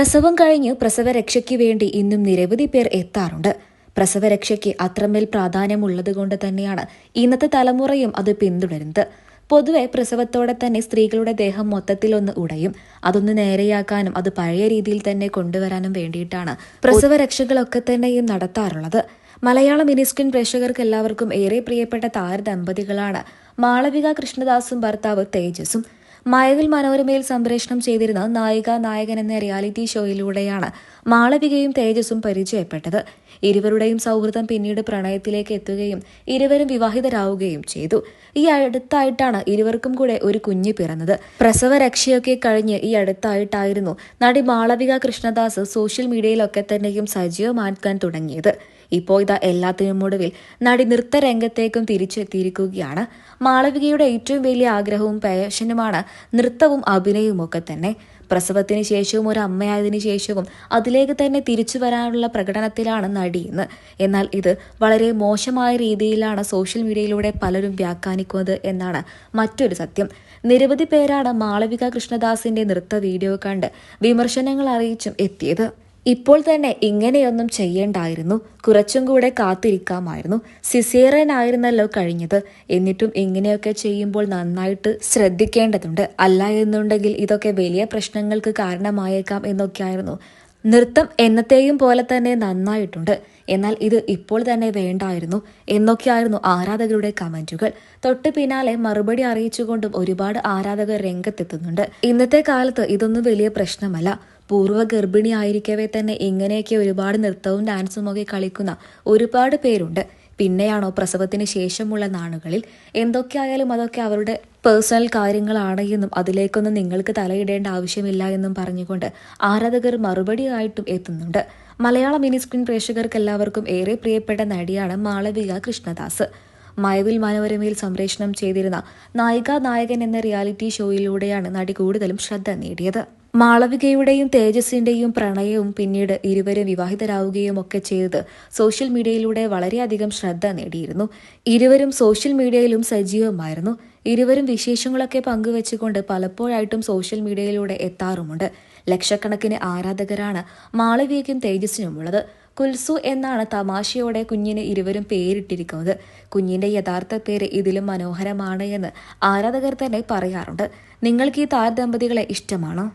പ്രസവം കഴിഞ്ഞ് പ്രസവരക്ഷയ്ക്ക് വേണ്ടി ഇന്നും നിരവധി പേർ എത്താറുണ്ട്. പ്രസവരക്ഷയ്ക്ക് അത്രമേൽ പ്രാധാന്യമുള്ളതുകൊണ്ട് തന്നെയാണ് ഇന്നത്തെ തലമുറയും അത് പിന്തുടരുന്നത്. പൊതുവെ പ്രസവത്തോടെ തന്നെ സ്ത്രീകളുടെ ദേഹം മൊത്തത്തിലൊന്ന് ഉടയും. അതൊന്ന് നേരെയാക്കാനും അത് പഴയ രീതിയിൽ തന്നെ കൊണ്ടുവരാനും വേണ്ടിയിട്ടാണ് പ്രസവരക്ഷകളൊക്കെ തന്നെയും നടത്താറുള്ളത്. മലയാള മിനിസ്കിൻ പ്രേക്ഷകർക്ക് എല്ലാവർക്കും ഏറെ പ്രിയപ്പെട്ട താരദമ്പതികളാണ് മാളവിക കൃഷ്ണദാസും ഭർത്താവ് തേജസും മയവിൽ മനോരമയിൽ സംപ്രേഷണം ചെയ്തിരുന്ന നായിക നായകൻ എന്ന റിയാലിറ്റി ഷോയിലൂടെയാണ് മാളവികയും തേജസും പരിചയപ്പെട്ടത്. ഇരുവരുടെയും സൗഹൃദം പിന്നീട് പ്രണയത്തിലേക്ക് എത്തുകയും ഇരുവരും വിവാഹിതരാവുകയും ചെയ്തു. ഈ അടുത്തായിട്ടാണ് ഇരുവർക്കും കൂടെ ഒരു കുഞ്ഞ് പിറന്നത്. പ്രസവരക്ഷയൊക്കെ കഴിഞ്ഞ് ഈ അടുത്തായിട്ടായിരുന്നു നടി മാളവിക കൃഷ്ണദാസ് സോഷ്യൽ മീഡിയയിലൊക്കെ തന്നെയും സജീവമാക്കാൻ തുടങ്ങിയത്. ഇപ്പോൾ ഇതാ എല്ലാത്തിനും ഒടുവിൽ നടി നൃത്തരംഗത്തേക്കും തിരിച്ചെത്തിയിരിക്കുകയാണ്. മാളവികയുടെ ഏറ്റവും വലിയ ആഗ്രഹവും പാഷനുമാണ് നൃത്തവും അഭിനയവും ഒക്കെ തന്നെ. പ്രസവത്തിന് ശേഷവും ഒരു അമ്മയായതിനു ശേഷവും അതിലേക്ക് തന്നെ തിരിച്ചു വരാനുള്ള പ്രകടനത്തിലാണ് നടി ഇന്ന്. എന്നാൽ ഇത് വളരെ മോശമായ രീതിയിലാണ് സോഷ്യൽ മീഡിയയിലൂടെ പലരും വ്യാഖ്യാനിക്കുന്നത് എന്നാണ് മറ്റൊരു സത്യം. നിരവധി പേരാണ് മാളവിക കൃഷ്ണദാസിന്റെ നൃത്ത വീഡിയോ കണ്ട് വിമർശനങ്ങൾ അറിയിച്ചും എത്തിയത്. ഇപ്പോൾ തന്നെ ഇങ്ങനെയൊന്നും ചെയ്യേണ്ടായിരുന്നു. കുറച്ചും കൂടെ കാത്തിരിക്കാമായിരുന്നു. സിസേറിയൻ ആയിരുന്നല്ലോ കഴിഞ്ഞത്. എന്നിട്ടും ഇങ്ങനെയൊക്കെ ചെയ്യുമ്പോൾ നന്നായിട്ട് ശ്രദ്ധിക്കേണ്ടതുണ്ട്. അല്ല എന്നുണ്ടെങ്കിൽ ഇതൊക്കെ വലിയ പ്രശ്നങ്ങൾക്ക് കാരണമായേക്കാം എന്നൊക്കെയായിരുന്നു. നൃത്തം എന്നത്തെയും പോലെ തന്നെ നന്നായിട്ടുണ്ട്. എന്നാൽ ഇത് ഇപ്പോൾ തന്നെ വേണ്ടായിരുന്നു എന്നൊക്കെയായിരുന്നു ആരാധകരുടെ കമന്റുകൾ. തൊട്ട് പിന്നാലെ മറുപടി അറിയിച്ചുകൊണ്ടും ഒരുപാട് ആരാധകർ രംഗത്തെത്തുന്നുണ്ട്. ഇന്നത്തെ കാലത്ത് ഇതൊന്നും വലിയ പ്രശ്നമല്ല. പൂർവ ഗർഭിണിയായിരിക്കവേ തന്നെ ഇങ്ങനെയൊക്കെ ഒരുപാട് നൃത്തവും ഡാൻസും ഒക്കെ കളിക്കുന്ന ഒരുപാട് പേരുണ്ട്. പിന്നെയാണോ പ്രസവത്തിന് ശേഷമുള്ള നാളുകളിൽ? എന്തൊക്കെയായാലും അതൊക്കെ അവരുടെ പേഴ്സണൽ കാര്യങ്ങളാണ് എന്നും അതിലേക്കൊന്നും നിങ്ങൾക്ക് തലയിടേണ്ട ആവശ്യമില്ല എന്നും പറഞ്ഞുകൊണ്ട് ആരാധകർ മറുപടിയായിട്ടും എത്തുന്നുണ്ട്. മലയാള മിനി സ്ക്രീൻ പ്രേക്ഷകർക്ക് എല്ലാവർക്കും ഏറെ പ്രിയപ്പെട്ട നടിയാണ് മാളവിക കൃഷ്ണദാസ്. മയവിൽ മനോരമയിൽ സംപ്രേഷണം ചെയ്തിരുന്ന നായിക നായകൻ എന്ന റിയാലിറ്റി ഷോയിലൂടെയാണ് നടി കൂടുതലും ശ്രദ്ധ നേടിയത്. മാളവികയുടെയും തേജസ്സിന്റെയും പ്രണയവും പിന്നീട് ഇരുവരും വിവാഹിതരാവുകയും ഒക്കെ ചെയ്തത് സോഷ്യൽ മീഡിയയിലൂടെ വളരെയധികം ശ്രദ്ധ നേടിയിരുന്നു. ഇരുവരും സോഷ്യൽ മീഡിയയിലും സജീവമായിരുന്നു. ഇരുവരും വിശേഷങ്ങളൊക്കെ പങ്കുവെച്ചുകൊണ്ട് പലപ്പോഴായിട്ടും സോഷ്യൽ മീഡിയയിലൂടെ എത്താറുമുണ്ട്. ലക്ഷക്കണക്കിന് ആരാധകരാണ് മാളവികയ്ക്കും തേജസ്സിനുമുള്ളത്. കുൽസു എന്നാണ് തമാശയോടെ കുഞ്ഞിന് ഇരുവരും പേരിട്ടിരിക്കുന്നത്. കുഞ്ഞിന്റെ യഥാർത്ഥ പേര് ഇതിലും മനോഹരമാണ് എന്ന് ആരാധകർ തന്നെ പറയാറുണ്ട്. നിങ്ങൾക്ക് ഈ താരദമ്പതികളെ ഇഷ്ടമാണോ?